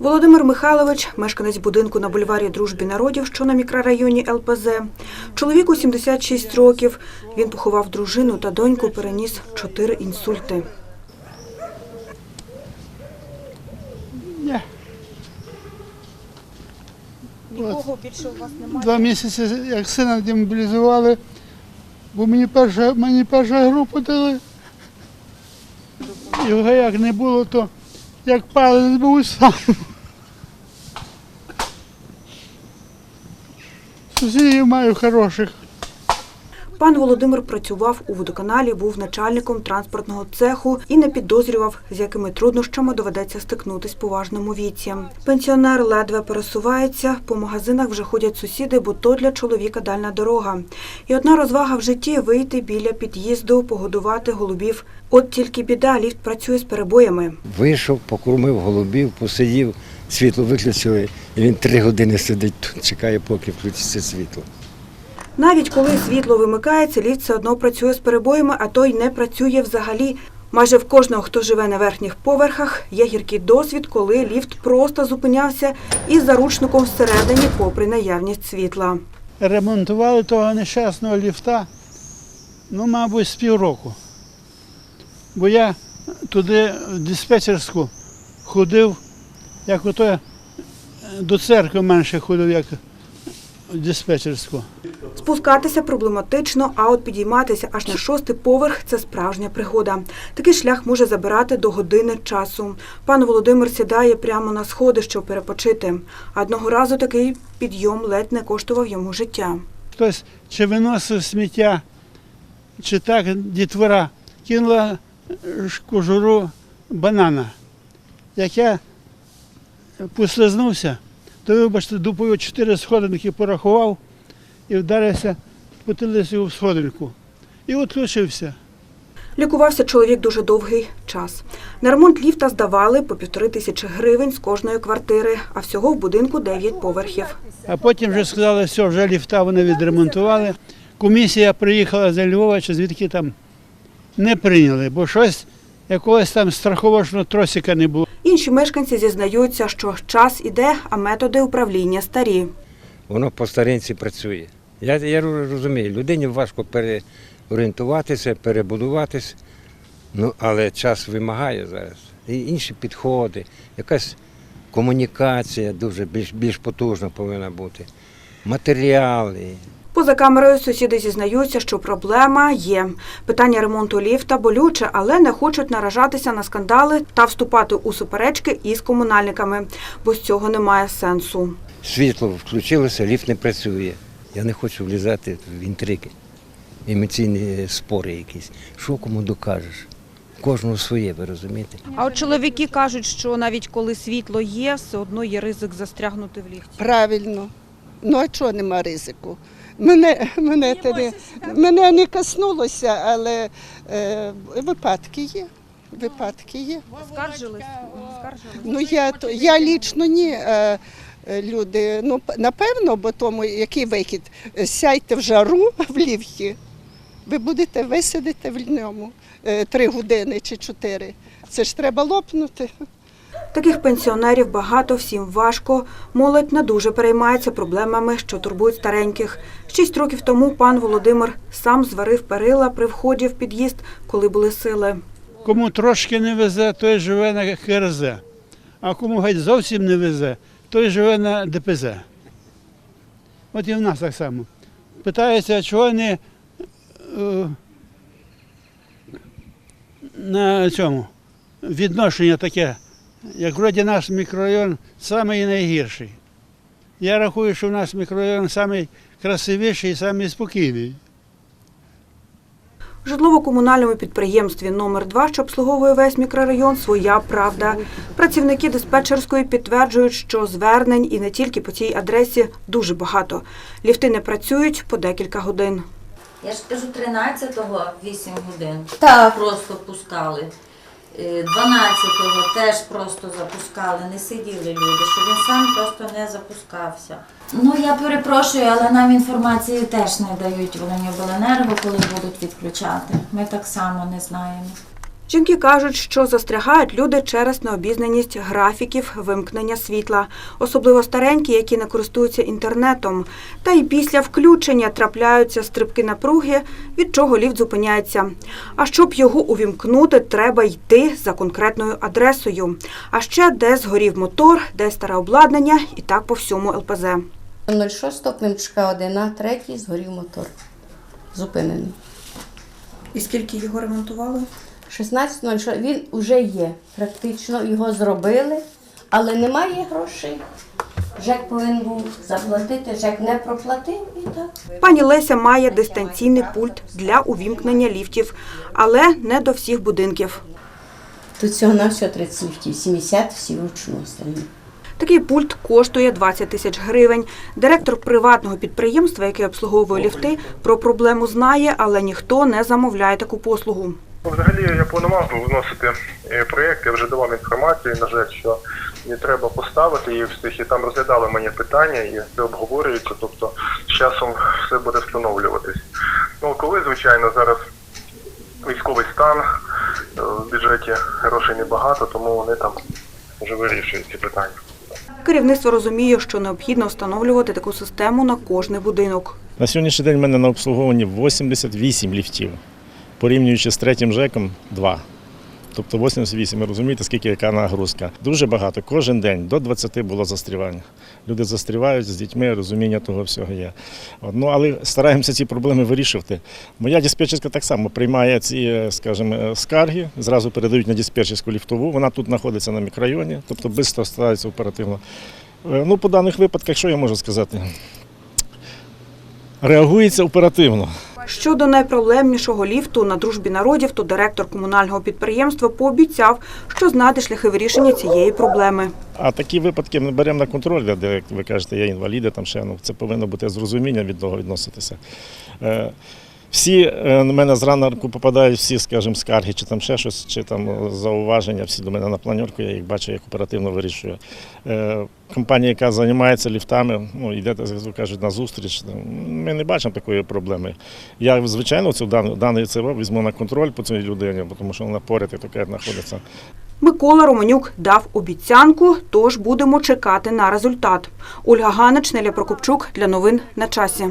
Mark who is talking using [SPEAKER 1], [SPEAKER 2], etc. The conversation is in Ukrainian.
[SPEAKER 1] Володимир Михайлович, мешканець будинку на бульварі Дружбі народів, що на мікрорайоні ЛПЗ. Чоловіку 76 років. Він поховав дружину та доньку, переніс чотири інсульти. Нікого більше у вас немає.
[SPEAKER 2] Два місяці, як сина демобілізували, бо мені перша, мені перша група дали. Його як не було, то як палець був сам. Сусідів маю хороших.
[SPEAKER 1] Пан Володимир працював у водоканалі, був начальником транспортного цеху і не підозрював, з якими труднощами доведеться стикнутись поважному віці. Пенсіонер ледве пересувається, по магазинах вже ходять сусіди, бо то для чоловіка дальна дорога. І одна розвага в житті вийти біля під'їзду, погодувати голубів. От тільки біда, ліфт працює з перебоями.
[SPEAKER 3] Вийшов, покормив голубів, посидів, світло виключили, і він три години сидить тут, чекає, поки включиться світло.
[SPEAKER 1] Навіть коли світло вимикається, ліфт все одно працює з перебоями, а той не працює взагалі. Майже в кожного, хто живе на верхніх поверхах, є гіркий досвід, коли ліфт просто зупинявся із заручником всередині, попри наявність світла.
[SPEAKER 2] Ремонтували того нещасного ліфта, ну, мабуть, з півроку. Бо я туди в диспетчерську ходив, як ото до церкви менше ходив, як в диспетчерську.
[SPEAKER 1] Спускатися проблематично, а от підійматися аж на шостий поверх це справжня пригода. Такий шлях може забирати до години часу. Пан Володимир сідає прямо на сходи, щоб перепочити. А Одного разу такий підйом ледь не коштував йому життя.
[SPEAKER 2] Хтось чи виносив сміття, чи так дітвора кинула кожуру банана. Як я послизнувся, то, вибачте, дупою чотири сходинки порахував і вдарився потилицею в сходинку. І відключився.
[SPEAKER 1] Лікувався чоловік дуже довгий час. На ремонт ліфта здавали по півтори тисячі гривень з кожної квартири, а всього в будинку дев'ять поверхів.
[SPEAKER 2] А потім вже сказали, все, вже ліфта вони відремонтували. Комісія приїхала з Львова, чи звідки там не прийняли, бо щось якогось там страховочного тросика не було.
[SPEAKER 1] Інші мешканці зізнаються, що час іде, а методи управління старі.
[SPEAKER 3] Воно по старинці працює. Я, я розумію, людині важко переорієнтуватися, перебудуватися, ну, але час вимагає зараз. І інші підходи, якась комунікація дуже більш, більш потужна повинна бути. Матеріали,
[SPEAKER 1] Поза камерою сусіди зізнаються, що проблема є. Питання ремонту ліфта болюче, але не хочуть наражатися на скандали та вступати у суперечки із комунальниками, бо з цього немає сенсу.
[SPEAKER 3] світло включилося, ліфт не працює. Я не хочу влізати в інтриги, емоційні спори якісь. Що кому докажеш? Кожного своє, ви розумієте?
[SPEAKER 4] А от чоловіки кажуть, що навіть коли світло є, все одно є ризик застрягнути в ліфті.
[SPEAKER 5] Правильно. Ну а чого нема ризику? Мене, мене, те не, мене не коснулося, але е, випадки є. Випадки є.
[SPEAKER 4] Скаржились? Скаржились?
[SPEAKER 5] Ну я то я лічно ні. Е, люди, ну напевно, бо тому який вихід? Е, Сяйте в жару в ліфті. Ви будете висидіти в ньому е, три години чи чотири. Це ж треба лопнути.
[SPEAKER 1] Таких пенсіонерів багато, всім важко. Молодь не дуже переймається проблемами, що турбують стареньких. Шість років тому пан Володимир сам зварив перила при вході в під'їзд, коли були сили.
[SPEAKER 2] Кому трошки не везе, той живе на КРЗ. А кому геть зовсім не везе, той живе на ДПЗ. От і в нас так само. Питаються, чого не е, на цьому відношення таке, як вроді наш мікрорайон самий найгірший. Я рахую, що в нас мікрорайон самий красивіший і самий спокійний.
[SPEAKER 1] В житлово-комунальному підприємстві номер 2 що обслуговує весь мікрорайон, своя правда. Працівники диспетчерської підтверджують, що звернень і не тільки по цій адресі дуже багато. Ліфти не працюють по декілька годин.
[SPEAKER 6] Я ж кажу, 13-го 8 годин
[SPEAKER 7] Так.
[SPEAKER 6] просто пускали. Е, 12-го теж просто запускали, не сиділи люди, що він сам просто не запускався. Ну я перепрошую, але нам інформації теж не дають Вони Волиньобленерго, коли будуть відключати. Ми так само не знаємо.
[SPEAKER 1] Жінки кажуть, що застрягають люди через необізнаність графіків вимкнення світла, особливо старенькі, які не користуються інтернетом. Та й після включення трапляються стрибки напруги, від чого ліфт зупиняється. А щоб його увімкнути, треба йти за конкретною адресою. А ще де згорів мотор, де старе обладнання, і так по всьому ЛПЗ.
[SPEAKER 7] 06 Климчука 1, а третій згорів мотор. Зупинений.
[SPEAKER 1] І скільки його ремонтували?
[SPEAKER 7] 16.06 він вже є. Практично його зробили, але немає грошей. ЖЕК повинен був заплатити, ЖЕК не проплатив і так.
[SPEAKER 1] Пані Леся має дистанційний пульт для увімкнення ліфтів, але не до всіх будинків.
[SPEAKER 7] Тут всього на всього 30 ліфтів, 70 всі вручну стоїть.
[SPEAKER 1] Такий пульт коштує 20 тисяч гривень. Директор приватного підприємства, яке обслуговує ліфти, про проблему знає, але ніхто не замовляє таку послугу.
[SPEAKER 8] Ну, Взагалі я планував вносити е, проєкт, я вже давав інформацію, на жаль, що не треба поставити їх всіх, і там розглядали мені питання, і це обговорюється, тобто з часом все буде встановлюватись. Ну, коли, звичайно, зараз військовий стан, е, в бюджеті грошей небагато, тому вони там вже вирішують ці питання.
[SPEAKER 1] Керівництво розуміє, що необхідно встановлювати таку систему на кожний будинок.
[SPEAKER 9] На сьогоднішній день в мене на обслуговуванні 88 ліфтів, порівнюючи з третім ЖЕКом 2. Тобто 88, ви розумієте, скільки яка нагрузка. Дуже багато. Кожен день до 20 було застрівань. Люди застрівають з дітьми, розуміння того всього є. Ну, але стараємося ці проблеми вирішувати. Моя диспетчерська так само приймає ці, е, скажімо, е, скарги, зразу передають на диспетчерську ліфтову. Вона тут знаходиться на мікрорайоні, тобто швидко старається оперативно. Е, Ну, по даних випадках, що я можу сказати? Реагується оперативно.
[SPEAKER 1] Щодо найпроблемнішого ліфту на дружбі народів, то директор комунального підприємства пообіцяв, що знайде шляхи вирішення цієї проблеми.
[SPEAKER 9] А такі випадки ми беремо на контроль, де, як ви кажете, є інваліди, там ще ну, це повинно бути з розумінням від того відноситися. Всі е, на мене зранку попадають всі, скажімо, скарги, чи там ще щось, чи там е, зауваження, всі до мене на планерку, я їх бачу, як оперативно вирішую. Е, компанія, яка займається ліфтами, ну, йде, кажуть, на зустріч. Ми не бачимо такої проблеми. Я, звичайно, цю дану, даний ЦВ візьму на контроль по цій людині, тому що вона поряд і таке знаходиться.
[SPEAKER 1] Микола Романюк дав обіцянку, тож будемо чекати на результат. Ольга Ганич, Неля Прокопчук для новин на часі.